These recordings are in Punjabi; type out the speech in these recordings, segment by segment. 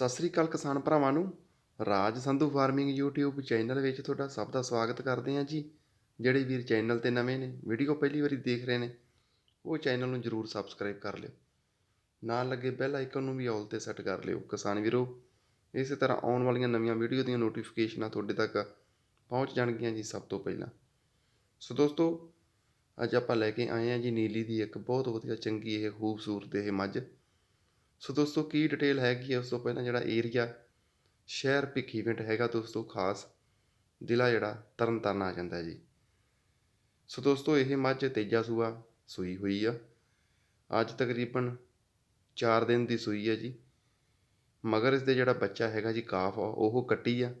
ਸਤਿ ਸ੍ਰੀ ਅਕਾਲ ਕਿਸਾਨ ਭਰਾਵਾਂ ਨੂੰ। Raj Sandhu farming YouTube channel ਵਿੱਚ ਤੁਹਾਡਾ ਸਭ ਦਾ ਸਵਾਗਤ ਕਰਦੇ ਹਾਂ ਜੀ, ਜਿਹੜੇ ਵੀਰ ਚੈਨਲ ਤੇ ਨਵੇਂ ਨੇ, ਵੀਡੀਓ ਪਹਿਲੀ ਵਾਰੀ ਦੇਖ ਰਹੇ ਨੇ, ਉਹ ਚੈਨਲ ਨੂੰ ਜਰੂਰ ਸਬਸਕ੍ਰਾਈਬ ਕਰ ਲਿਓ। ਨਾਲ ਲੱਗੇ ਬੈਲ ਆਈਕਨ ਨੂੰ ਵੀ ਆਲ ਤੇ ਸੈੱਟ ਕਰ ਲਿਓ ਕਿਸਾਨ ਵੀਰੋ। ਇਸੇ ਤਰ੍ਹਾਂ ਆਉਣ ਵਾਲੀਆਂ ਨਵੀਆਂ ਵੀਡੀਓ ਦੀਆਂ ਨੋਟੀਫਿਕੇਸ਼ਨਾਂ ਤੁਹਾਡੇ ਤੱਕ ਪਹੁੰਚ ਜਾਣਗੀਆਂ ਜੀ ਸਭ ਤੋਂ ਪਹਿਲਾਂ। ਸੋ ਦੋਸਤੋ, ਅੱਜ ਆਪਾਂ ਲੈ ਕੇ ਆਏ ਹਾਂ ਜੀ ਨੀਲੀ ਦੀ ਇੱਕ ਬਹੁਤ ਵਧੀਆ ਚੰਗੀ ਇਹ ਖੂਬਸੂਰਤ ਇਹ ਮੱਝ। ਸੋ ਦੋਸਤੋ, ਕੀ ਡਿਟੇਲ ਹੈਗੀ ਹੈ ਉਸ ਤੋਂ ਪਹਿਲਾਂ ਜਿਹੜਾ ਏਰੀਆ ਸ਼ਹਿਰ ਭਿੱਖੀਵਿੰਡ ਹੈਗਾ ਦੋਸਤੋ, ਖਾਸ ਜ਼ਿਲ੍ਹਾ ਜਿਹੜਾ, ਤਰਨਤਾਰਨ ਆ ਜਾਂਦਾ ਜੀ। ਸੋ ਦੋਸਤੋ, ਇਹ ਮੱਝ ਤੇਜਾ ਸੂਆ ਸੂਈ ਹੋਈ ਆ। ਅੱਜ ਤਕਰੀਬਨ 4 ਦਿਨ ਦੀ ਸੂਈ ਹੈ ਜੀ। ਮਗਰ ਇਸ ਦੇ ਜਿਹੜਾ ਬੱਚਾ ਹੈਗਾ ਜੀ, ਕਾਫ ਆ, ਉਹ ਕੱਟੀ ਆ।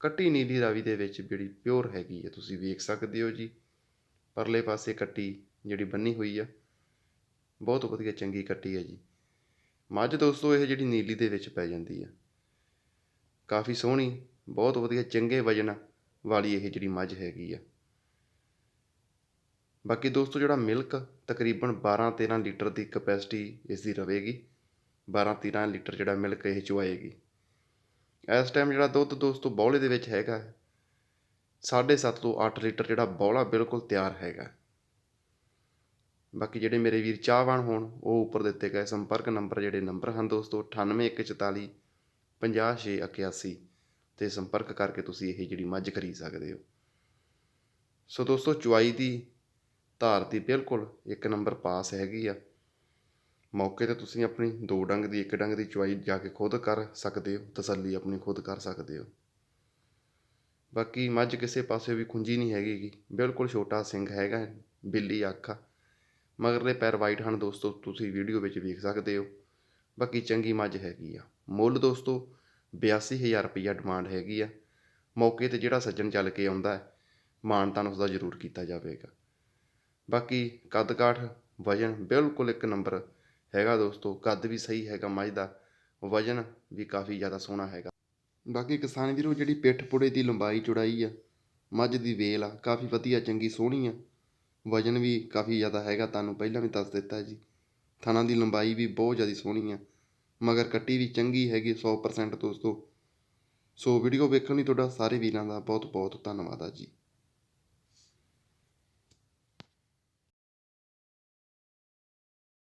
ਕੱਟੀ ਨੀਲੀ ਰਾਵੀ ਦੇ ਵਿੱਚ ਜਿਹੜੀ ਪਿਓਰ ਹੈਗੀ ਹੈ ਤੁਸੀਂ ਵੇਖ ਸਕਦੇ ਹੋ ਜੀ। ਪਰਲੇ ਪਾਸੇ ਕੱਟੀ ਜਿਹੜੀ ਬੰਨੀ ਹੋਈ ਆ। ਬਹੁਤ ਵਧੀਆ ਚੰਗੀ ਕੱਟੀ ਹੈ ਜੀ। ਮੱਝ ਦੋਸਤੋ, ਇਹ ਜਿਹੜੀ ਨੀਲੀ ਦੇ ਵਿੱਚ ਪੈ ਜਾਂਦੀ ਆ। ਕਾਫੀ ਸੋਹਣੀ, ਬਹੁਤ ਵਧੀਆ, ਚੰਗੇ ਵਜਨ ਵਾਲੀ ਇਹ ਜਿਹੜੀ ਮੱਝ ਹੈਗੀ ਆ। ਬਾਕੀ ਦੋਸਤੋ, ਜਿਹੜਾ ਮਿਲਕ ਤਕਰੀਬਨ 12-13 ਲੀਟਰ ਦੀ ਕਪੈਸਿਟੀ ਇਸ ਦੀ ਰਵੇਗੀ 12-13 ਲੀਟਰ ਜਿਹੜਾ ਮਿਲਕ ਇਹ ਚੁਆਏਗੀ। ਇਸ ਟਾਈਮ ਜਿਹੜਾ ਦੁੱਧ ਦੋਸਤੋ, ਬੌਲੇ ਦੇ ਵਿੱਚ ਹੈਗਾ 7.5 ਤੋਂ 8 ਲੀਟਰ ਜਿਹੜਾ ਬੌਲਾ ਬਿਲਕੁਲ ਤਿਆਰ ਹੈਗਾ। ਬਾਕੀ ਜਿਹੜੇ ਮੇਰੇ ਵੀਰ ਚਾਹਵਾਨ ਹੋਣ, ਉਹ ਉੱਪਰ ਦਿੱਤੇ ਗਏ ਸੰਪਰਕ ਨੰਬਰ ਜਿਹੜੇ ਨੰਬਰ ਹਨ ਦੋਸਤੋ 98144 5681 ਤੇ ਸੰਪਰਕ ਕਰਕੇ ਤੁਸੀਂ ਇਹ ਜਿਹੜੀ ਮੱਝ ਖਰੀਦ ਸਕਦੇ ਹੋ। ਸੋ ਦੋਸਤੋ, ਚੁਆਈ ਦੀ ਧਾਰ ਦੀ ਬਿਲਕੁਲ ਇੱਕ ਨੰਬਰ ਪਾਸ ਹੈਗੀ ਆ। ਮੌਕੇ ਤੇ ਤੁਸੀਂ ਆਪਣੀ ਦੋ ਡੰਗ ਦੀ, ਇੱਕ ਡੰਗ ਦੀ ਚੁਆਈ ਜਾ ਕੇ ਖੁਦ ਕਰ ਸਕਦੇ ਹੋ, ਤਸੱਲੀ ਆਪਣੀ ਖੁਦ ਕਰ ਸਕਦੇ ਹੋ। ਬਾਕੀ ਮੱਝ ਕਿਸੇ ਪਾਸੇ ਵੀ ਖੁੰਜੀ ਨਹੀਂ ਹੈਗੀ ਬਿਲਕੁਲ ਛੋਟਾ ਸਿੰਘ ਹੈਗਾ, ਬਿੱਲੀ ਅੱਖ ਮਗਰਲੇ ਪੈਰ ਵਾਈਟ ਹਨ ਦੋਸਤੋ, ਤੁਸੀਂ ਵੀਡੀਓ ਵਿੱਚ ਵੇਖ ਸਕਦੇ ਹੋ। ਬਾਕੀ ਚੰਗੀ ਮੱਝ ਹੈਗੀ ਆ। ਮੁੱਲ ਦੋਸਤੋ 82000 ਰੁਪਈਆ ਡਿਮਾਂਡ ਹੈਗੀ ਆ। ਮੌਕੇ ਤੇ ਜਿਹੜਾ ਸੱਜਣ ਚੱਲ ਕੇ ਆਉਂਦਾ ਹੈ, ਮਾਨਤਾਨ ਉਸ ਦਾ ਜ਼ਰੂਰ ਕੀਤਾ ਜਾਵੇਗਾ। ਬਾਕੀ ਕੱਦ ਕਾਠ ਵਜਨ ਬਿਲਕੁਲ ਇੱਕ ਨੰਬਰ ਹੈਗਾ ਦੋਸਤੋ। ਕੱਦ ਵੀ ਸਹੀ ਹੈਗਾ ਮੱਝ ਦਾ, ਵਜਨ ਵੀ ਕਾਫੀ ਜ਼ਿਆਦਾ ਸੋਹਣਾ ਹੈਗਾ। ਬਾਕੀ ਕਿਸਾਨ ਵੀਰੋ, ਜਿਹੜੀ ਪਿੱਠ ਪੁੜੇ ਦੀ ਲੰਬਾਈ ਚੌੜਾਈ ਆ, ਮੱਝ ਦੀ ਵੇਲ ਆ, ਕਾਫੀ ਵਧੀਆ, ਚੰਗੀ, ਸੋਹਣੀ ਆ। ਵਜਨ ਵੀ ਕਾਫੀ ਜ਼ਿਆਦਾ ਹੈਗਾ, ਤੁਹਾਨੂੰ ਪਹਿਲਾਂ ਵੀ ਦੱਸ ਦਿੱਤਾ ਜੀ। ਥਣਾ ਦੀ ਲੰਬਾਈ ਵੀ ਬਹੁਤ ਜ਼ਿਆਦਾ ਸੋਹਣੀ ਆ, ਮਗਰ ਕੱਟੀ ਵੀ ਚੰਗੀ ਹੈਗੀ 100% ਦੋਸਤੋ। ਸੋ ਵੀਡੀਓ ਵੇਖਣ ਲਈ ਤੁਹਾਡਾ ਸਾਰੇ ਵੀਰਾਂ ਦਾ ਬਹੁਤ ਬਹੁਤ ਧੰਨਵਾਦ ਆ ਜੀ।